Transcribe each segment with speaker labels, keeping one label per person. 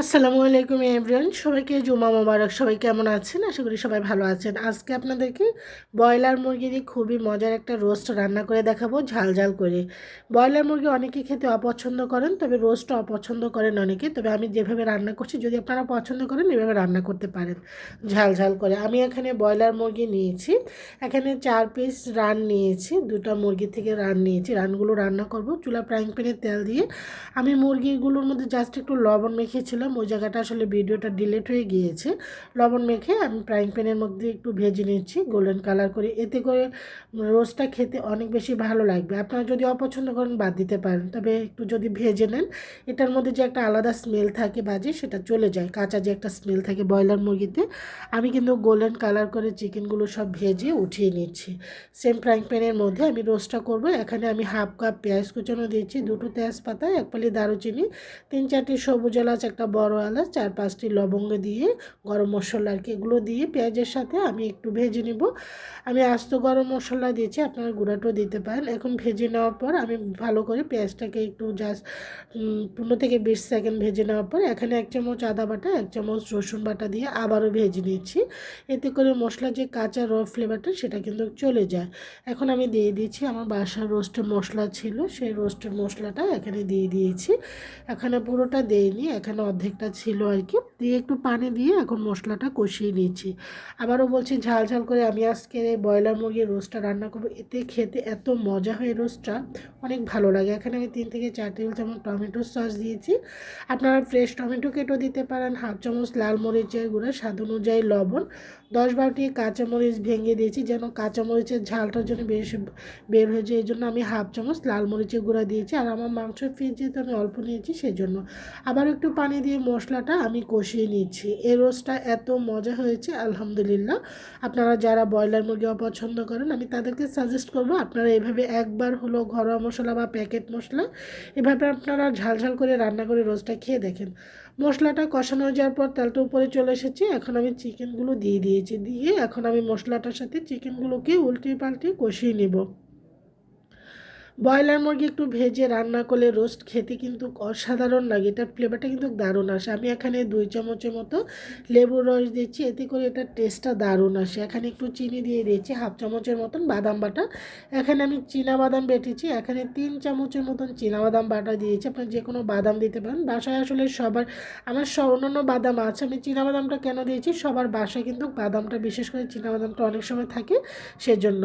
Speaker 1: আসসালামু আলাইকুম এভরিওয়ান, সবাইকে জুমা মোবারক, সবাই কেমন আছেন? আশা করি সবাই ভালো আছেন। আজকে আপনাদেরকে ব্রয়লার মুরগি দিয়ে খুবই মজার একটা রোস্ট রান্না করে দেখাবো, ঝাল ঝাল করে। ব্রয়লার মুরগি অনেকে খেতে অপছন্দ করেন, তবে রোস্ট অপছন্দ করেন অনেকে। তবে আমি যেভাবে রান্না করছি, যদি আপনারা পছন্দ করেন, এভাবে রান্না করতে পারেন, ঝাল ঝাল করে। আমি এখানে ব্রয়লার মুরগি নিয়েছি, এখানে চার পিস রান নিয়েছি, দুটো মুরগি থেকে রান নিয়েছি। রানগুলো রান্না করব, চুলা ফ্রাইং প্যানে তেল দিয়ে। আমি মুরগিগুলোর মধ্যে জাস্ট একটু লবণ মেখেছিলাম ওই জায়গাটা আসলে ভিডিওটা ডিলেট হয়ে গিয়েছে। লবণ মেখে আমি ফ্রাইং প্যানের মধ্যে একটু ভেজে নিচ্ছি গোল্ডেন কালার করে। এতে করে রোস্টটা খেতে অনেক বেশি ভালো লাগবে। আপনারা যদি অপছন্দ করেন বাদ দিতে পারেন। তবে একটু যদি ভেজে নেন, এটার মধ্যে যে একটা আলাদা স্মেল থাকে বাজে, সেটা চলে যায়। কাঁচা যে একটা স্মেল থাকে ব্রয়লার মুরগিতে, আমি কিন্তু গোল্ডেন কালার করে চিকেনগুলো সব ভেজে উঠিয়ে নিচ্ছি। সেম ফ্রাইং প্যানের মধ্যে আমি রোস্টটা করব। এখানে আমি হাফ কাপ পেঁয়াজ কুচানো দিয়েছি, দুটো তেজপাতা, এক পালি দারুচিনি, তিন চারটি সবুজ এলাচ, একটা বড় এলাচ, চার পাঁচটি লবঙ্গ দিয়ে, গরম মশলা আর কি, এগুলো দিয়ে পেঁয়াজের সাথে আমি একটু ভেজে নিব। আমি আস্ত গরম মশলা দিয়েছি, আপনারা গুঁড়াটাও দিতে পারেন। এখন ভেজে নেওয়ার পর আমি ভালো করে পেঁয়াজটাকে একটু জাস্ট পনেরো থেকে বিশ সেকেন্ড ভেজে নেওয়ার পর এখানে এক চামচ আদা বাটা, এক চামচ রসুন বাটা দিয়ে আবারও ভেজে নিচ্ছি। এতে করে মশলা যে কাঁচা র ফ্লেভারটা সেটা কিন্তু চলে যায়। এখন আমি দিয়ে দিয়েছি, আমার বাসার রোস্টের মশলা ছিল, সেই রোস্টের মশলাটা এখানে দিয়ে দিয়েছি। এখানে পুরোটা দেইনি, এখানে অর্ধেকটা ছিল আর কি। দিয়ে একটু পানি দিয়ে এখন মশলাটা কষিয়ে নিয়েছি। আবারও বলছি ঝাল ঝাল করে আমি আজকে এই ব্রয়লার মুরগির রোস্টটা রান্না করব। এতে খেতে এত মজা হয় রোস্টটা, অনেক ভালো লাগে। এখানে আমি তিন থেকে চার টেবিল চামচ টমেটো সস দিয়েছি। আপনারা ফ্রেশ টমেটো কেটেও দিতে পারেন, হাফ চামচ লাল মরিচের গুঁড়া, স্বাদ অনুযায়ী লবণ, দশ বারোটি কাঁচামরিচ ভেঙে দিয়েছি যেন কাঁচামরিচের ঝালটার জন্য বেশি বের হয়ে যায়। এই জন্য আমি হাফ চামচ লাল মরিচের গুঁড়া দিয়েছি। আর আমার মাংস ফিজ যেহেতু আমি অল্প নিয়েছি সেই জন্য আবার একটু পানি দিয়ে মশলাটা আমি কষিয়ে নিচ্ছি। এই রোস্টটা এত মজা হয়েছে, আলহামদুলিল্লাহ। আপনারা যারা ব্রয়লার মুরগি অপছন্দ করেন, আমি তাদেরকে সাজেস্ট করব, আপনারা এভাবে একবার হলো ঘরোয়া মশলা বা প্যাকেট মশলা, এভাবে আপনারা ঝাল ঝাল করে রান্না করে রোস্টটা খেয়ে দেখেন। মশলাটা কষানো যাওয়ার পর তেলটা উপরে চলে এসেছে, এখন আমি চিকেনগুলো দিয়ে দিয়েছি। দিয়ে এখন আমি মশলাটার সাথে চিকেনগুলোকে উল্টে পাল্টে কষিয়ে নেব। ব্রয়লার মুরগি একটু ভেজে রান্না করলে রোস্ট খেতে কিন্তু অসাধারণ লাগে। এটার ফ্লেভারটা কিন্তু দারুণ আসে। আমি এখানে দুই চামচের মতো লেবুর রস দিচ্ছি। এতে করে এটার টেস্টটা দারুণ আসে। এখানে একটু চিনি দিয়ে দিয়েছি, হাফ চামচের মতন বাদাম বাটা। এখানে আমি বাদাম বেটেছি। এখানে তিন চামচের মতন বাদাম বাটা দিয়েছি। আপনি যে কোনো বাদাম দিতে পারেন। বাসায় আসলে সবার, আমার অন্যান্য বাদাম আছে। আমি বাদামটা কেন দিয়েছি? সবার বাসায় কিন্তু বাদামটা, বিশেষ করে বাদামটা অনেক সময় থাকে। সেজন্য।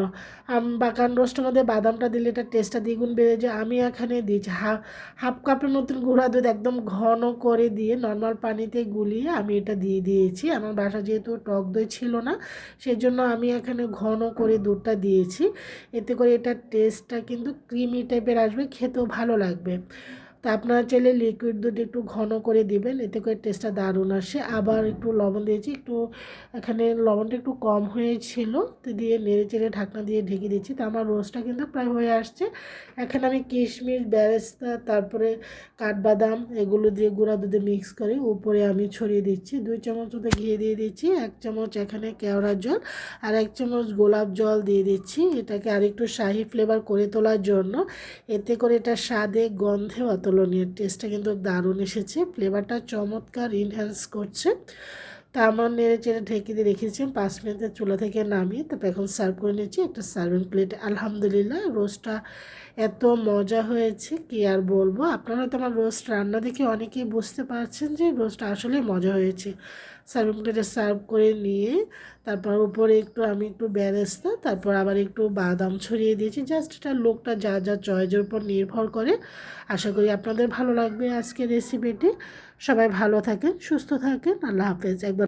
Speaker 1: বাগান রোস্টের মধ্যে বাদামটা দিলে এটা টেস্টটা দ্বিগুণ বেড়ে যায়। আমি এখানে দিয়েছি হাফ হাফ কাপের মতন গুঁড়া দুধ একদম ঘন করে দিয়ে নর্মাল পানিতে গুলিয়ে আমি এটা দিয়ে দিয়েছি। আমার বাসা যেহেতু টক দই ছিল না সেই জন্য আমি এখানে ঘন করে দুধটা দিয়েছি। এতে করে এটার টেস্টটা কিন্তু ক্রিমি টাইপের আসবে, খেতেও ভালো লাগবে। তা আপনারা চাইলে লিকুইড দুধ একটু ঘন করে দিবেন এতে করে টেস্টটা দারুণ আসে। আবার একটু লবণ দিয়েছি একটু এখানে লবণটা একটু কম হয়েছিল তো দিয়ে নেড়ে চেড়ে ঢাকনা দিয়ে ঢেকে দিচ্ছি তো আমার রোস্টটা কিন্তু প্রায় হয়ে আসছে। এখানে আমি কিশমিশ ব্যারেস্তা তারপরে কাঠবাদাম এগুলো দিয়ে গুঁড়া দুধে মিক্স করে উপরে আমি ছড়িয়ে দিচ্ছি। দুই চামচ মতো ঘিয়ে দিয়ে দিচ্ছি এক চামচ এখানে কেওড়ার জল আর এক চামচ গোলাপ জল দিয়ে দিচ্ছি। এটাকে আরেকটু শাহি ফ্লেভার করে তোলার জন্য। এতে করে এটা স্বাদে গন্ধে অত অতুলনীয় টেস্টটা কিন্তু দারুণ এসেছে। ফ্লেভারটা চমৎকার ইনহ্যান্স করছে। তা আমার নেড়ে চেড়ে ঢেকে দিয়ে রেখেছি পাঁচ মিনিটের চুলা থেকে নামিয়ে তারপর এখন সার্ভ করে নিয়েছি একটা সার্ভিং প্লেট আলহামদুলিল্লাহ রোস্টটা এত মজা হয়েছে, কি আর বলব? আপনারা তো আমার রোস্ট রান্না দেখে অনেকেই বুঝতে পারছেন যে রোস্টটা আসলে মজা হয়েছে। সার্ভিং প্লেটে সার্ভ করে নিয়ে তারপর উপরে একটু আমি একটু বেরেস্তা তারপর আবার একটু বাদাম ছড়িয়ে দিয়েছি। জাস্ট এটা লোকটা যা যা চয়েজের উপর নির্ভর করে। আশা করি আপনাদের ভালো লাগবে আজকে রেসিপিটি সবাই ভালো থাকেন, সুস্থ থাকেন। আল্লাহ হাফেজ। একবার